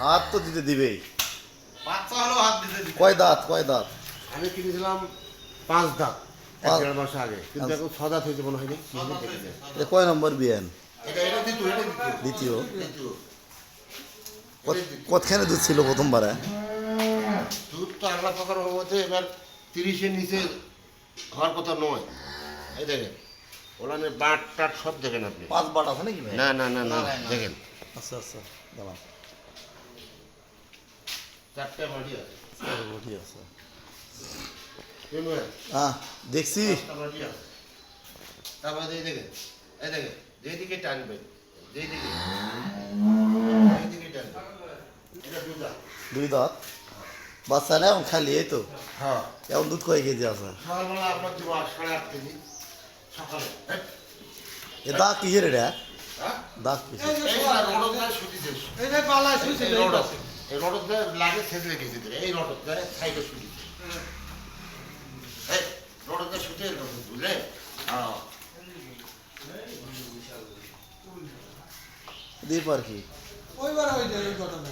হাত তো দিতে দিবেই। বাচ্চা হলো হাত দিতে দিতে কয় দাঁত কয় দাঁত? আমি কিনেছিলাম পাঁচ দাঁত এক পাঁচ- দেড় মাস আগে। কিন্তু এখন ছ দাঁত হয়েছে মনে হয়নি কিনে এ কয় নম্বর বিয়ান? দ্বিতীয় দিত কত- দুধ ছিল প্রথমবারে? দুধ তো আল্লাহ পাকার মধ্যে এবার তিরিশের নিচে হওয়ার কথা নয়। এই দেখেন ওলানে বাট টাট সব দেখেন আপনি। পাঁচ বাট আছে নাকি না না না না। দেখেন। আচ্ছা আচ্ছা দাঁড়ান। চারটে বাড়ি আছে। ঠিক আছে। হ্যাঁ দেখছি। বাড়ি আছে। তারপরে এই দেখেন এই দেখেন যেদিকে টানবেন যেদিকে যেদিকে টানবেন এটা দুধা দুই দাঁত? বাচ্চা না এখন খালি এই তো। হ্যাঁ। এখন দুধ কয় কেজি আছে? সকালবেলা আপনার দিব আট সাড়ে আট কেজি সকালে? এ দাঁত কিসের এটা? হ্যাঁ? দাঁত কিসের? এই। দেয় লাগে ছেঁচড়ে গেছে এই রডক সাইডে সুতিতে। এই দেয় সুতে, বুঝলে? দ্বীপ আর কি ওইবার হয়ে যায় ওই ঘটনা